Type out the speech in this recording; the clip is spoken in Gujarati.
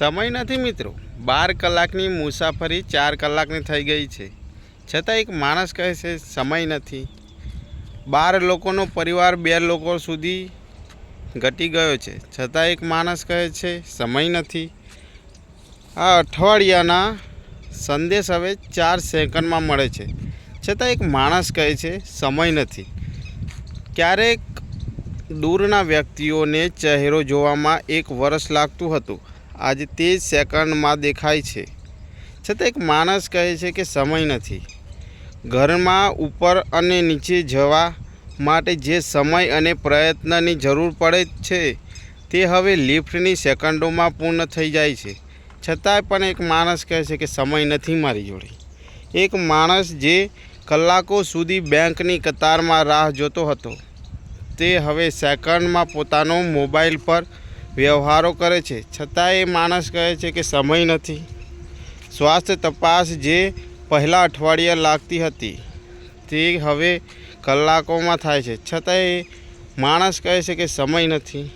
સમય નથી મિત્રો. બાર કલાકની મુસાફરી ચાર કલાકની થઈ ગઈ છે. છતાં એક માણસ કહે છે, સમય નથી. બાર લોકોનો પરિવાર બે લોકો સુધી ઘટી ગયો છે. છતાં એક માણસ કહે છે, સમય નથી. આ અઠવાડિયાના સંદેશ હવે ચાર સેકન્ડમાં મળે છે. છતાં એક માણસ કહે છે, સમય નથી. ક્યારેક દૂરના વ્યક્તિઓને ચહેરો જોવામાં એક વર્ષ લાગતું હતું. આજે તે જ સેકન્ડમાં દેખાય છે. છતાં એક માણસ કહે છે કે સમય નથી. ઘરમાં ઉપર અને નીચે જવા માટે જે સમય અને પ્રયત્નની જરૂર પડે છે, તે હવે લિફ્ટની સેકન્ડોમાં પૂર્ણ થઈ જાય છે. છતાંય પણ એક માણસ કહે છે કે સમય નથી મારી જોડે. એક માણસ જે કલાકો સુધી બેંકની કતારમાં રાહ જોતો હતો, તે હવે સેકન્ડમાં પોતાનો મોબાઈલ પર વ્યવહારો કરે છે. છતાં એ માણસ કહે છે કે સમય નથી. સ્વાસ્થ્ય તપાસ જે પહેલાં અઠવાડિયા લાગતી હતી, તે હવે કલાકોમાં થાય છે. છતાં એ માણસ કહે છે કે સમય નથી.